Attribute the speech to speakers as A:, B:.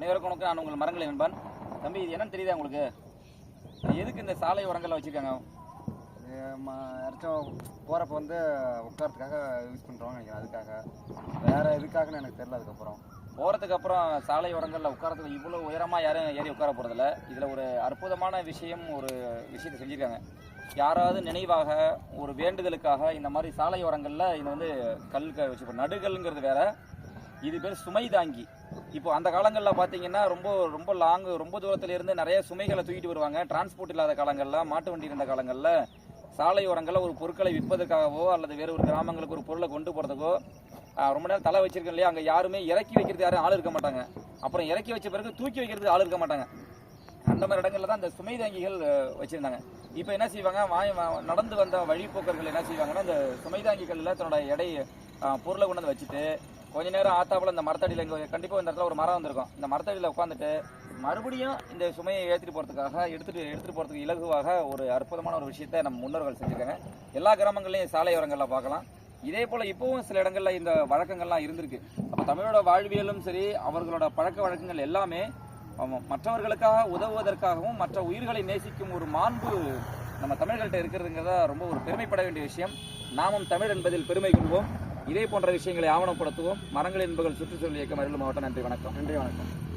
A: அனைவருக்கும் வணக்கம். நான் உங்கள் மரங்கள் நண்பன். தம்பி இது என்னன்னு தெரியுதா உங்களுக்கு? எதுக்கு இந்த சாலை உரங்கள்லாம் வச்சிருக்காங்க?
B: யாராச்சும் போகிறப்ப வந்து உட்காரத்துக்காக யூஸ் பண்ணுறோம்னு நினைக்கிறேன். அதுக்காக. வேறு எதுக்காகன்னு எனக்கு தெரியல அதுக்கப்புறம்.
A: போகிறதுக்கு அப்புறம் சாலை உரங்களில் உட்காரத்துக்கு இவ்வளோ உயரமாக யாரும் ஏறி உட்கார போகிறதில்ல இதில் ஒரு அற்புதமான விஷயம் ஒரு விஷயத்தை செஞ்சுருக்காங்க. யாராவது நினைவாக ஒரு வேண்டுதலுக்காக இந்த மாதிரி சாலை உரங்களில் இது வந்து கல் க வச்சு நடுகல்ங்கிறது வேற. இது பேர் சுமை தாங்கி. இப்போ அந்த காலங்களில் பார்த்தீங்கன்னா ரொம்ப ரொம்ப லாங்கு ரொம்ப தூரத்தில் இருந்து நிறைய சுமைகளை தூக்கிட்டு வருவாங்க. டிரான்ஸ்போர்ட் இல்லாத காலங்களில் மாட்டு வண்டி இருந்த காலங்களில் சாலை ஓரங்களில் ஒரு பொருட்களை விற்பதற்காகவோ அல்லது வேறு ஒரு கிராமங்களுக்கு ஒரு பொருளை கொண்டு போகிறதுக்கோ ரொம்ப நேரம் தலை வச்சிருக்கேன் இல்லையா? அங்கே யாருமே இறக்கி வைக்கிறது யாரும் ஆள் இருக்க மாட்டாங்க. அப்புறம் இறக்கி வச்ச பிறகு தூக்கி வைக்கிறதுக்கு ஆள் இருக்க மாட்டாங்க. அந்த மாதிரி இடங்களில் தான் இந்த சுமை தாங்கிகள் வச்சுருந்தாங்க. இப்போ என்ன செய்வாங்க? வாய் நடந்து வந்த வழிப்போக்கர்கள் என்ன செய்வாங்கன்னா இந்த சுமை தாங்கிகளில் தன்னோட எடை பொருளை கொண்டு வந்து வச்சுட்டு கொஞ்ச நேரம் ஆத்தாப்புல இந்த மரத்தடியில் இங்கே கண்டிப்பாக இந்த இடத்துல ஒரு மரம் வந்திருக்கும். இந்த மரத்தடியில் உட்காந்துட்டு மறுபடியும் இந்த சுமையை ஏற்றிட்டு போகிறதுக்காக எடுத்துகிட்டு எடுத்துகிட்டு போகிறதுக்கு இலகுவாக ஒரு அற்புதமான ஒரு விஷயத்தை நம்ம முன்னோர்கள் செஞ்சுருக்காங்க. எல்லா கிராமங்கள்லையும் சாலையோரங்களில் பார்க்கலாம். இதே போல் இப்போவும் சில இடங்களில் இந்த வழக்கங்கள்லாம் இருந்திருக்கு. அப்போ தமிழோட வாழ்வியலும் சரி அவர்களோட பழக்க வழக்கங்கள் எல்லாமே மற்றவர்களுக்காக உதவுவதற்காகவும் மற்ற உயிர்களை நேசிக்கும் ஒரு மாண்பு நம்ம தமிழர்கள்ட்ட இருக்கிறதுங்கிறத ரொம்ப ஒரு பெருமைப்பட வேண்டிய விஷயம். நாமும் தமிழ் என்பதில் பெருமை கொள்வோம். இதே போன்ற விஷயங்களை ஆவணப்படுத்துவோம். மரங்கள் என்பர்கள் சுற்றுச்சூழல் இயக்கம் அருள் மாவட்டம் நன்றி வணக்கம்.
B: நன்றி வணக்கம்.